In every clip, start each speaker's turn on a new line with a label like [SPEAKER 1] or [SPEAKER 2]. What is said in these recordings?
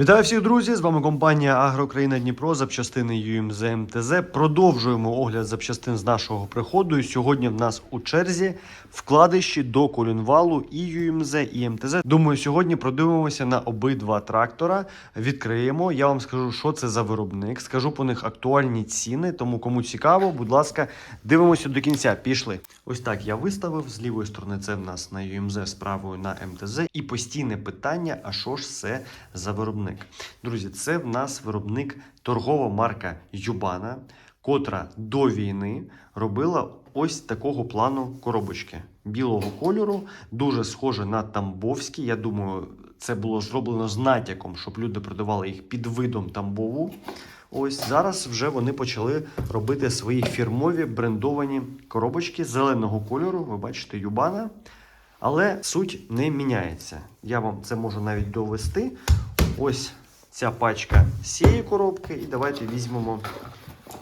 [SPEAKER 1] Вітаю всіх друзі! З вами компанія Агрокраїна Дніпро, запчастини UMZ МТЗ. Продовжуємо огляд запчастин з нашого приходу. І сьогодні в нас у черзі вкладиші до колінвалу і UMZ, і МТЗ. Думаю, сьогодні продивимося на обидва трактора. Відкриємо. Я вам скажу, що це за виробник. Скажу по них актуальні ціни. Тому кому цікаво, будь ласка, дивимося до кінця. Пішли. Ось так я виставив. З лівої сторони це в нас на UMZ, з правої на МТЗ. І постійне питання: а що ж це за виробник? Друзі, це в нас виробник торгова марка Юбана, котра до війни робила ось такого плану коробочки білого кольору, дуже схоже на тамбовські. Я думаю, це було зроблено з натяком, щоб люди продавали їх під видом тамбову. Ось зараз вже вони почали робити свої фірмові брендовані коробочки зеленого кольору. Ви бачите, Юбана. Але суть не міняється. Я вам це можу навіть довести. Ось ця пачка з цієї коробки, і давайте візьмемо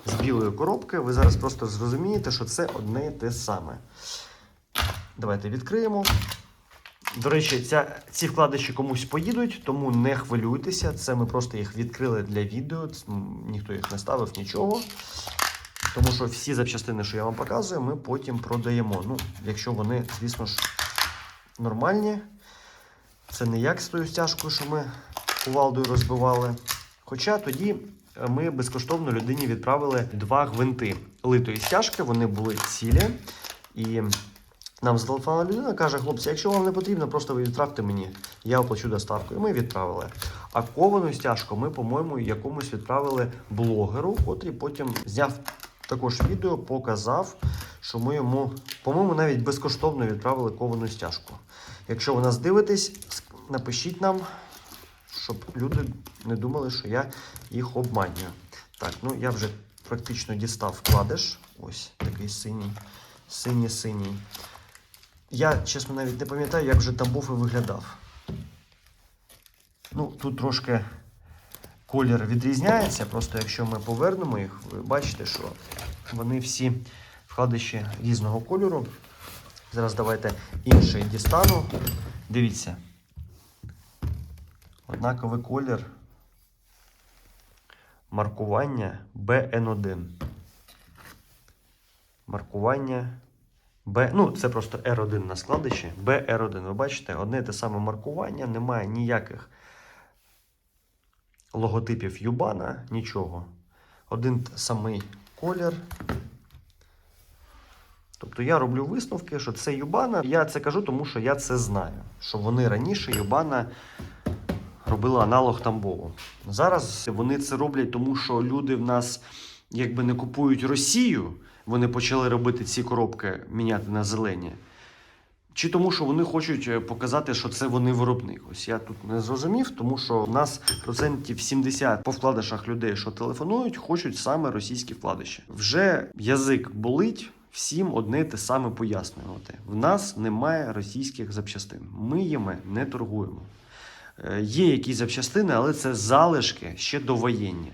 [SPEAKER 1] з білої коробки. Ви зараз просто зрозумієте, що це одне і те саме. Давайте відкриємо. До речі, ця, ці вкладиші комусь поїдуть, тому не хвилюйтеся. Це ми просто їх відкрили для відео. Ніхто їх не ставив, нічого. Тому що всі запчастини, що я вам показую, ми потім продаємо. Ну, якщо вони, звісно ж, нормальні. Це не як з тою стяжкою, що ми кувалдою розбивали. Хоча тоді е, ми безкоштовно людині відправили два гвинти литої стяжки, вони були цілі. І нам зателефонувала людина, каже: хлопці, якщо вам не потрібно, просто ви відправте мені, я оплачу доставку. І ми відправили. А ковану стяжку ми, по-моєму, якомусь відправили блогеру, котрий потім зняв також відео, показав, що ми йому, по-моєму, навіть безкоштовно відправили ковану стяжку. Якщо ви нас дивитесь, напишіть нам, щоб люди не думали, що я їх обманюю. Так, ну я вже практично дістав вкладиш. Ось такий синій, синій-синій. Я, чесно, навіть не пам'ятаю, як вже там був і виглядав. Ну, тут трошки колір відрізняється. Просто якщо ми повернемо їх, ви бачите, що вони всі вкладиші різного кольору. Зараз давайте інший дістану. Дивіться. Однаковий колір. Маркування BN1. Маркування B. Ну, це просто R1 на складищі. BR1. Ви бачите, одне те саме маркування, немає ніяких логотипів Юбана, нічого. Один самий колір. Тобто я роблю висновки, що це Юбана. Я це кажу, тому що я це знаю. Що вони раніше Юбана робили аналог Тамбову. Зараз вони це роблять, тому що люди в нас якби не купують Росію. Вони почали робити ці коробки міняти на зелені. Чи тому, що вони хочуть е, показати, що це вони виробник. Ось я тут не зрозумів, тому що в нас процентів 70 по вкладишах людей, що телефонують, хочуть саме російські вкладиші. Вже язик болить. Всім одне те саме пояснювати. В нас немає російських запчастин. Ми їми не торгуємо. Е, Є якісь запчастини, але це залишки ще довоєнні.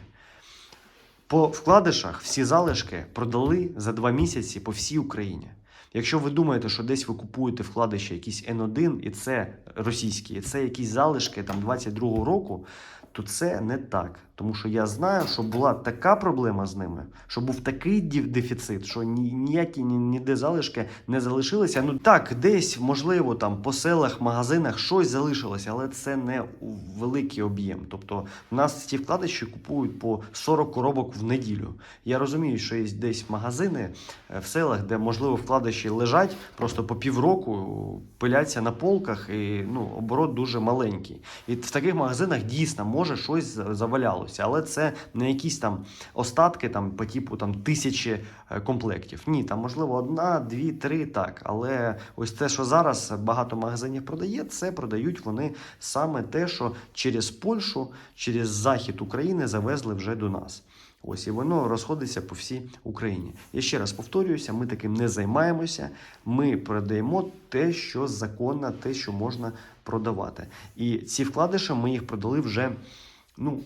[SPEAKER 1] По вкладишах всі залишки продали за два місяці по всій Україні. Якщо ви думаєте, що десь ви купуєте вкладиші якісь N1, і це російські, і це якісь залишки там 22-го року, то це не так. Тому що я знаю, що була така проблема з ними, що був такий деф- дефіцит, що ні- ніякі ні- ніде залишки не залишилися. Ну так, десь, можливо, там по селах, магазинах щось залишилося, але це не великий об'єм. Тобто в нас ці вкладиші купують по 40 коробок в неділю. Я розумію, що є десь магазини е, в селах, де можливо вкладиші лежать просто по півроку, пиляться на полках, і ну оборот дуже маленький. І в таких магазинах дійсно може щось за- завалялося, але це не якісь там остатки там по типу там тисячі е, комплектів. Ні, там можливо одна, дві, три, так. Але ось те, що зараз багато магазинів продає, це продають вони саме те, що через Польщу, через захід України завезли вже до нас. Ось і воно розходиться по всій Україні. Я ще раз повторююся: ми таким не займаємося. Ми продаємо те, що законно, те, що можна продавати. І ці вкладиші ми їх продали вже ну.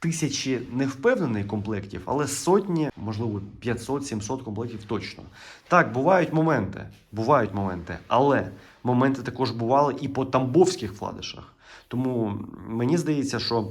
[SPEAKER 1] Тисячі не впевнений комплектів, але сотні, можливо, 500-700 комплектів точно. Так, бувають моменти, бувають моменти, але моменти також бували і по тамбовських вкладишах. Тому мені здається, що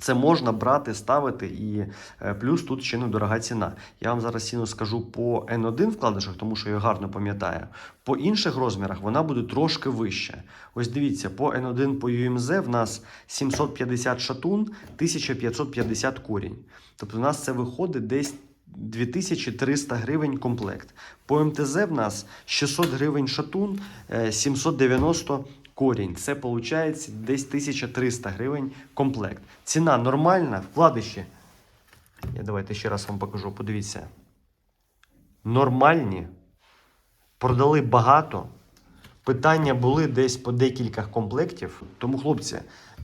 [SPEAKER 1] Це можна брати, ставити, і е, плюс тут ще недорога ціна. Я вам зараз ціну скажу по N1 вкладишах, тому що я гарно пам'ятаю. По інших розмірах вона буде трошки вища. Ось дивіться, по N1 по UMZ в нас 750 шатун, 1550 корінь. Тобто у нас це виходить десь 2300 гривень комплект. По МТЗ в нас 600 гривень шатун, е, 790 корінь. Це виходить десь 1300 гривень комплект. Ціна нормальна, вкладиші. Я давайте ще раз вам покажу. Подивіться. Нормальні. Продали багато. Питання були десь по декілька комплектів. Тому, хлопці,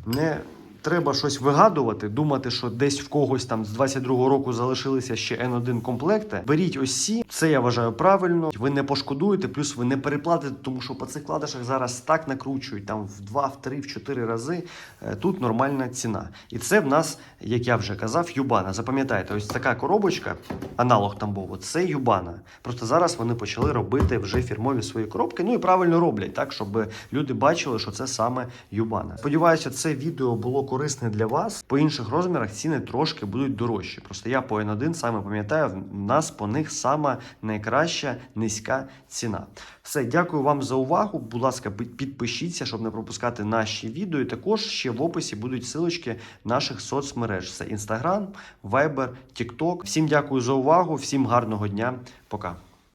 [SPEAKER 1] не треба щось вигадувати, думати, що десь в когось там з 22-го року залишилися ще N1 комплекти. Беріть ось ці. Це я вважаю правильно. Ви не пошкодуєте, плюс ви не переплатите, тому що по цих кладишах зараз так накручують там в 2, в 3, в 4 рази. Е, Тут нормальна ціна. І це в нас, як я вже казав, Юбана. Запам'ятайте, ось така коробочка, аналог Тамбову, це Юбана. Просто зараз вони почали робити вже фірмові свої коробки. Ну і правильно роблять, так, щоб люди бачили, що це саме Юбана. Сподіваюся, це відео було корисне для вас. По інших розмірах ціни трошки будуть дорожчі. Просто я по N1 саме пам'ятаю, в нас по них сама найкраща низька ціна. Все, дякую вам за увагу. Будь ласка, підпишіться, щоб не пропускати наші відео. І також ще в описі будуть силочки наших соцмереж: це Instagram, Viber, TikTok. Всім дякую за увагу, всім гарного дня. Пока.